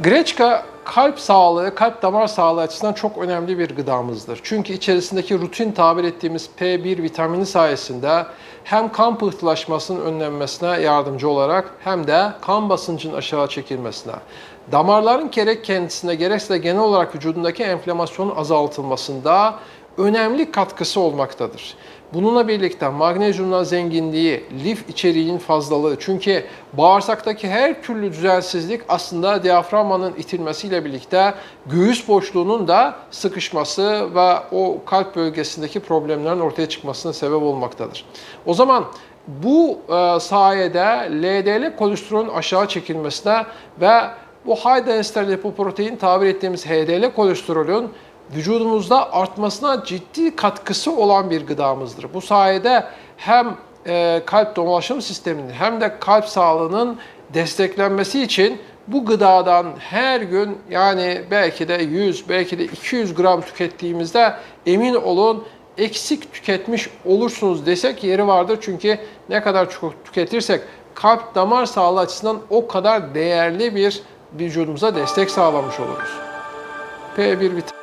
Greçka kalp sağlığı, kalp damar sağlığı açısından çok önemli bir gıdamızdır. Çünkü içerisindeki rutin tabir ettiğimiz P1 vitamini sayesinde hem kan pıhtılaşmasının önlenmesine yardımcı olarak hem de kan basıncının aşağı çekilmesine, damarların gerek kendisine gerekse de genel olarak vücudundaki enflamasyonun azaltılmasında önemli katkısı olmaktadır. Bununla birlikte magnezyumla zenginliği, lif içeriğinin fazlalığı çünkü bağırsaktaki her türlü düzensizlik aslında diyaframmanın itilmesiyle birlikte göğüs boşluğunun da sıkışması ve o kalp bölgesindeki problemlerin ortaya çıkmasına sebep olmaktadır. O zaman bu e, sayede LDL kolesterolün aşağı çekilmesine ve bu high density lipoprotein tabir ettiğimiz HDL kolesterolün vücudumuzda artmasına ciddi katkısı olan bir gıdamızdır. Bu sayede hem e, kalp dolaşım sisteminin hem de kalp sağlığının desteklenmesi için bu gıdadan her gün yani belki de 100 belki de 200 gram tükettiğimizde emin olun eksik tüketmiş olursunuz desek yeri vardır. Çünkü ne kadar çok tüketirsek kalp damar sağlığı açısından o kadar değerli bir vücudumuza destek sağlamış oluruz. P1 vitamini